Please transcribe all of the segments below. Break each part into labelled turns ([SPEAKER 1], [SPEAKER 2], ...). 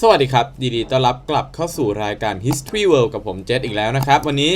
[SPEAKER 1] สวัสดีครับยินดีต้อนรับกลับเข้าสู่รายการ History World กับผมเจษอีกแล้วนะครับ วันนี้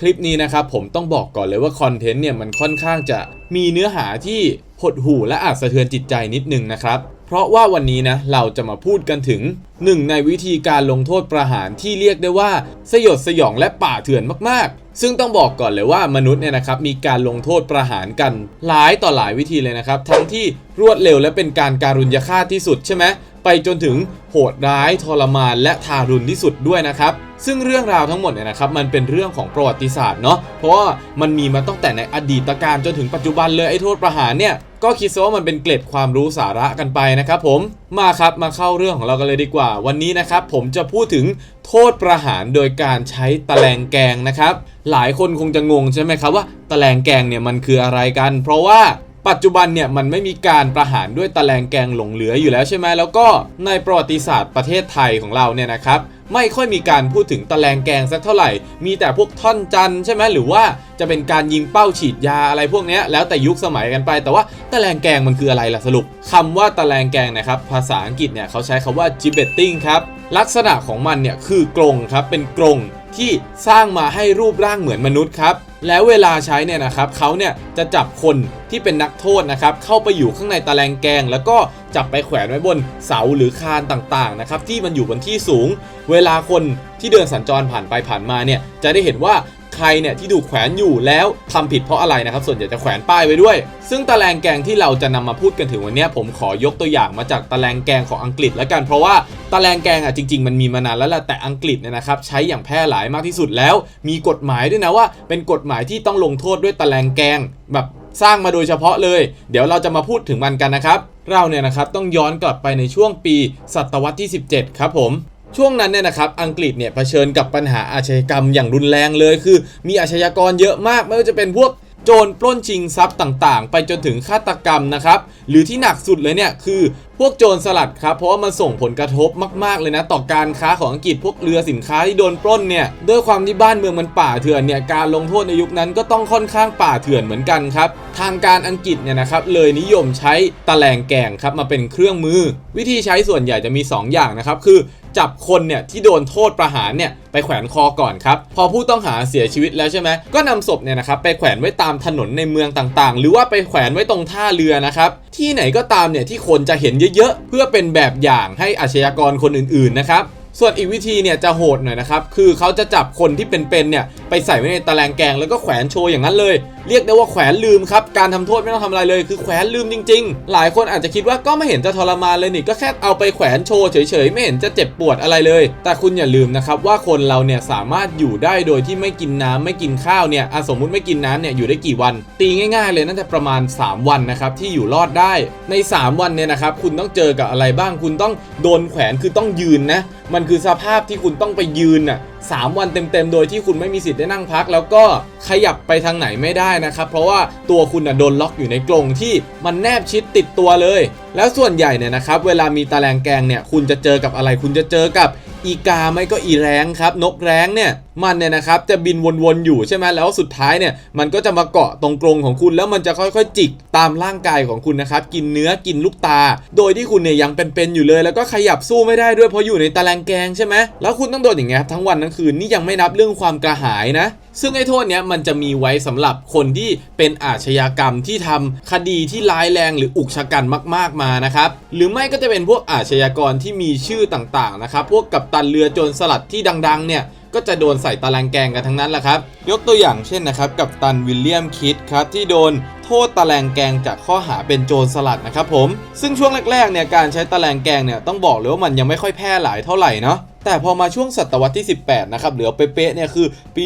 [SPEAKER 1] คลิปนี้นะครับผมต้องบอกก่อนเลยว่าคอนเทนต์เนี่ยมันค่อนข้างจะมีเนื้อหาที่หดหู่และอาจสะเทือนจิตใจนิดนึงนะครับ เพราะว่าวันนี้นะเราจะมาพูดกันถึงหนึ่งในวิธีการลงโทษประหารที่เรียกได้ว่าสยดสยองและป่าเถื่อนมากๆ ซึ่งต้องบอกก่อนเลยว่ามนุษย์เนี่ยนะครับมีการลงโทษประหารกันหลายต่อหลายวิธีเลยนะครับ ทั้งที่รวดเร็วและเป็นการการุญยฆาตที่สุดใช่ไหม ไปจนถึงโหดร้ายทรมานและทารุณที่สุดด้วยนะครับ ซึ่งเรื่องราวทั้งหมดเนี่ยนะครับมันเป็นเรื่องของประวัติศาสตร์เนาะเพราะว่ามันมีมาตั้งแต่ในอดีตการจนถึงปัจจุบันเลยไอ้โทษประหารเนี่ยก็คิดซะว่ามันเป็นเกล็ดความรู้สาระกันไปนะครับผมมาครับมาเข้าเรื่องของเรากันเลยดีกว่า วันนี้นะครับผมจะพูดถึงโทษประหารโดยการใช้ตะแลงแกงนะครับ หลายคนคงจะงงใช่ไหมครับว่าตะแลงแกงเนี่ยมันคืออะไรกัน เพราะว่า ปัจจุบันเนี่ยมันไม่มีการประหารด้วยตะแลงแกงหลงเหลืออยู่แล้วใช่ไหมแล้วก็ในประวัติศาสตร์ประเทศไทยของเราเนี่ยนะครับไม่ค่อยมีการพูดถึงตะแลงแกงสักเท่าไหร่ มีแต่พวกท่อนจันใช่ไหมหรือว่าจะเป็นการยิงเป้าฉีดยาอะไรพวกนี้แล้วแต่ยุคสมัยกันไป แต่ว่าตะแลงแกงมันคืออะไรล่ะสรุปคำว่าตะแลงแกงนะครับภาษาอังกฤษเนี่ยเขาใช้คำว่า gibbeting ครับลักษณะของมันเนี่ยคือกรงครับเป็นกรง ที่สร้างมาให้รูปร่างเหมือนมนุษย์ครับแล้วเวลาใช้เนี่ยนะครับเขาเนี่ยจะจับคนที่เป็นนักโทษนะครับเข้าไปอยู่ข้างในตะแลงแกง แล้วก็จับไปแขวนไว้บนเสาหรือคานต่างๆนะครับที่มันอยู่บนที่สูง เวลาคนที่เดินสัญจรผ่านไปผ่านมาเนี่ยจะได้เห็นว่า ใครเนี่ยที่ถูกแขวนอยู่แล้วทำผิดเพราะอะไรนะครับ ส่วนใหญ่จะแขวนป้ายไว้ด้วย ซึ่งตะแลงแกงที่เราจะนำมาพูดกันถึงวันนี้ผมขอยกตัวอย่างมาจากตะแลงแกงของอังกฤษแล้วกัน เพราะว่าตะแลงแกงอะจริง ๆ มันมีมานานแล้วแหละแต่อังกฤษเนี่ยนะครับใช้อย่างแพร่หลายมากที่สุดแล้ว มีกฎหมายด้วยนะว่า เป็นกฎหมายที่ต้องลงโทษด้วยตะแลงแกงแบบสร้างมาโดยเฉพาะเลย เดี๋ยวเราจะมาพูดถึงมันกันนะครับ เราเนี่ยนะครับต้องย้อนกลับไปในช่วงปีศตวรรษที่ 17 ครับผม ช่วงนั้นเนี่ยนะครับอังกฤษเนี่ยเผชิญกับปัญหาอาชญากรรมอย่างรุนแรงเลย คือมีอาชญากรเยอะมากไม่ว่าจะเป็นพวกโจรปล้นชิงทรัพย์ต่างๆ ไปจนถึงฆาตกรรมนะครับหรือที่หนักสุดเลยเนี่ยคือพวกโจรสลัดครับเพราะว่ามันส่งผลกระทบมากๆเลยนะ ต่อการค้าของอังกฤษพวกเรือสินค้าที่โดนปล้นเนี่ยด้วยความที่บ้านเมืองมันป่าเถื่อนเนี่ยการลงโทษในยุคนั้นก็ต้องค่อนข้างป่าเถื่อนเหมือนกันครับทางการอังกฤษเนี่ยนะครับเลยนิยมใช้ตะแลงแกงครับมาเป็นเครื่องมือ วิธีใช้ส่วนใหญ่จะมี 2 อย่างนะครับคือ จับคนเนี่ยที่โดนโทษประหารเนี่ยไปแขวนคอก่อนครับ พอผู้ต้องหาเสียชีวิตแล้วใช่ไหมก็นำศพเนี่ยนะครับไปแขวนไว้ตามถนนในเมืองต่างๆ หรือว่าไปแขวนไว้ตรงท่าเรือนะครับที่ไหนก็ตามเนี่ยที่คนจะเห็นเยอะๆ เพื่อเป็นแบบอย่างให้อาชญากรคนอื่นๆนะครับส่วนอีกวิธีเนี่ยจะโหดหน่อยนะครับ คือเขาจะจับคนที่เป็นๆเนี่ยไปใส่ไว้ในตะแลงแกงแล้วก็แขวนโชว์อย่างนั้นเลยเรียกได้ว่าแขวนลืมครับ การทำโทษไม่ต้องทำอะไรเลยคือแขวนลืมจริง ๆ หลายคนอาจจะคิดว่าก็ไม่เห็นจะทรมานเลยนี่ก็แค่เอาไปแขวนโชว์เฉยๆ ไม่เห็นจะเจ็บปวดอะไรเลย แต่คุณอย่าลืมนะครับว่าคนเราเนี่ยสามารถอยู่ได้โดยที่ไม่กินน้ำไม่กินข้าวเนี่ยอสมมุติไม่กินน้ำเนี่ยอยู่ได้กี่วัน ตีง่ายๆเลยน่าจะประมาณ 3 วันนะครับที่อยู่รอดได้ใน 3 วันเนี่ยนะครับคุณต้องเจอกับอะไรบ้าง คุณต้องโดนแขวนคือต้องยืนนะมันคือสภาพที่คุณต้องไปยืนน่ะสามวันเต็มๆ โดยที่คุณไม่มีสิทธิ์ได้นั่งพัก แล้วก็ขยับไปทางไหนไม่ได้นะครับ เพราะว่าตัวคุณน่ะโดนล็อกอยู่ในกรงที่มันแนบชิดติดตัวเลย แล้วส่วนใหญ่เนี่ยนะครับเวลามีตะแลงแกงเนี่ยคุณจะเจอกับอะไร คุณจะเจอกับ อีกาไม่ก็อีแรงครับ นกแร้งเนี่ยมันเนี่ยนะครับจะบินวนๆอยู่ใช่ไหมแล้วสุดท้ายเนี่ยมันก็จะมาเกาะตรงกรงของคุณ แล้วมันจะค่อยๆ จิกตามร่างกายของคุณนะครับกินเนื้อกินลูกตา โดยที่คุณเนี่ยยังเป็นๆอยู่เลย แล้วก็ขยับสู้ไม่ได้ด้วยเพราะอยู่ในตะแลงแกงใช่ไหมแล้วคุณต้องโดนอย่างเงี้ยทั้งวันทั้งคืนนี่ยังไม่นับเรื่องความกระหายนะ ซึ่งไอ้โทษเนี้ยมันจะมีไว้สำหรับคนที่เป็นอาชญากรรมที่ทำคดีที่ร้ายแรงหรืออุกชะกันมาก ๆมานะครับหรือไม่ก็จะเป็นพวกอาชญากรที่มีชื่อต่างๆนะครับพวกกัปตันเรือโจรสลัดที่ดังๆเนี่ยก็จะโดนใส่ตารางแกงกันทั้งนั้นแหละครับ ยกตัวอย่างเช่นนะครับ กับตันวิลเลียมคิดครับที่โดนโทษตะแลงแกงจากข้อหาเป็นโจรสลัดนะครับผม ซึ่งช่วงแรกๆเนี่ยการใช้ตะแลงแกงเนี่ยต้องบอกเลยว่ามันยังไม่ค่อยแพร่หลายเท่าไหร่เนาะ แต่พอมาช่วงศตวรรษที่ 18 นะครับเหลือเป๊ะๆเนี่ยคือปี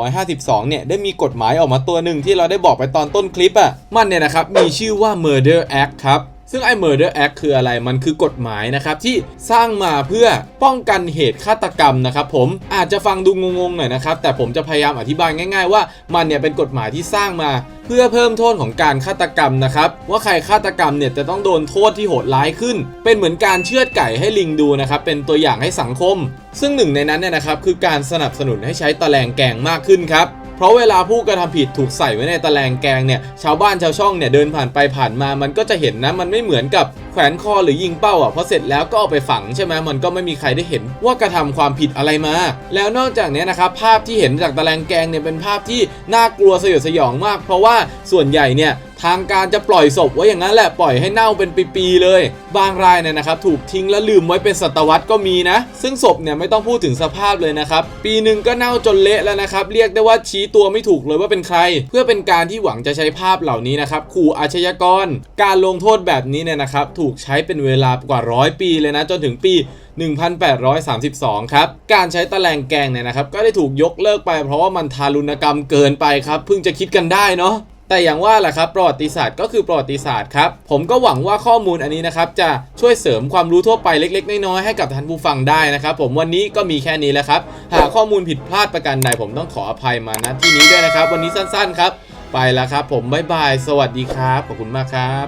[SPEAKER 1] 1752 เนี่ยได้มีกฎหมายออกมาตัวหนึ่งที่เราได้บอกไปตอนต้นคลิปอะ่ะมันเนี่ยนะครับมีชื่อว่า Murder Act ครับ ซึ่งไอ้ Murder Act คืออะไร มันคือกฎหมายนะครับที่สร้างมาเพื่อป้องกันเหตุฆาตกรรมนะครับผมอาจจะฟังดูงงๆหน่อยนะครับ แต่ผมจะพยายามอธิบายง่าย ๆ ว่ามันเนี่ยเป็นกฎหมายที่สร้างมาเพื่อเพิ่มโทษของการฆาตกรรมนะครับ ว่าใครฆาตกรรมเนี่ยจะต้องโดนโทษที่โหดร้ายขึ้น เป็นเหมือนการเชือดไก่ให้ลิงดูนะครับ เป็นตัวอย่างให้สังคม ซึ่งหนึ่งในนั้นเนี่ยนะครับคือการสนับสนุนให้ใช้ตะแลงแกงมากขึ้นครับ เพราะเวลาผู้กระทำผิดถูกใส่ไว้ในตะแลงแกงเนี่ยชาวบ้านชาวช่องเนี่ยเดินผ่านไปผ่านมามันก็จะเห็นนะมันไม่เหมือนกับแขวนคอหรือยิงเป้าอะพอเสร็จแล้วก็เอาไปฝังใช่ไหมมันก็ไม่มีใครได้เห็นว่ากระทำความผิดอะไรมา แล้วนอกจากนี้นะครับภาพที่เห็นจากตะแลงแกงเนี่ยเป็นภาพที่น่ากลัวสยดสยองมาก เพราะว่าส่วนใหญ่เนี่ย ทางการจะปล่อยศพไว้อย่างนั้นแหละปล่อยให้เน่าเป็นปีๆเลย บางรายเนี่ยนะครับถูกทิ้งแล้วลืมไว้เป็นศตวรรษก็มีนะ ซึ่งศพเนี่ยไม่ต้องพูดถึงสภาพเลยนะครับ ปีหนึ่งก็เน่าจนเละแล้วนะครับ เรียกได้ว่าชี้ตัวไม่ถูกเลยว่าเป็นใคร เพื่อเป็นการที่หวังจะใช้ภาพเหล่านี้นะครับขู่อาชญากร การลงโทษแบบนี้เนี่ยนะครับถูกใช้เป็นเวลากว่าร้อยปีเลยนะจนถึงปี1832 ครับ การใช้ตะแลงแกงเนี่ยนะครับ ก็ได้ถูกยกเลิกไปเพราะว่ามันทารุณกรรมเกินไปครับ เพิ่งจะคิดกันได้เนาะ แต่อย่างว่าแหละครับประวัติศาสตร์ก็คือประวัติศาสตร์ครับ ผมก็หวังว่าข้อมูลอันนี้นะครับจะช่วยเสริมความรู้ทั่วไปเล็ก ๆ น้อยๆให้กับท่านผู้ฟังได้นะครับ ผมวันนี้ก็มีแค่นี้แหละครับ หากข้อมูลผิดพลาดประการใดผมต้องขออภัยมาณที่นี้ด้วยนะครับ วันนี้สั้นๆครับ ไปแล้วครับ ผมบ๊ายบาย สวัสดีครับ ขอบคุณมากครับ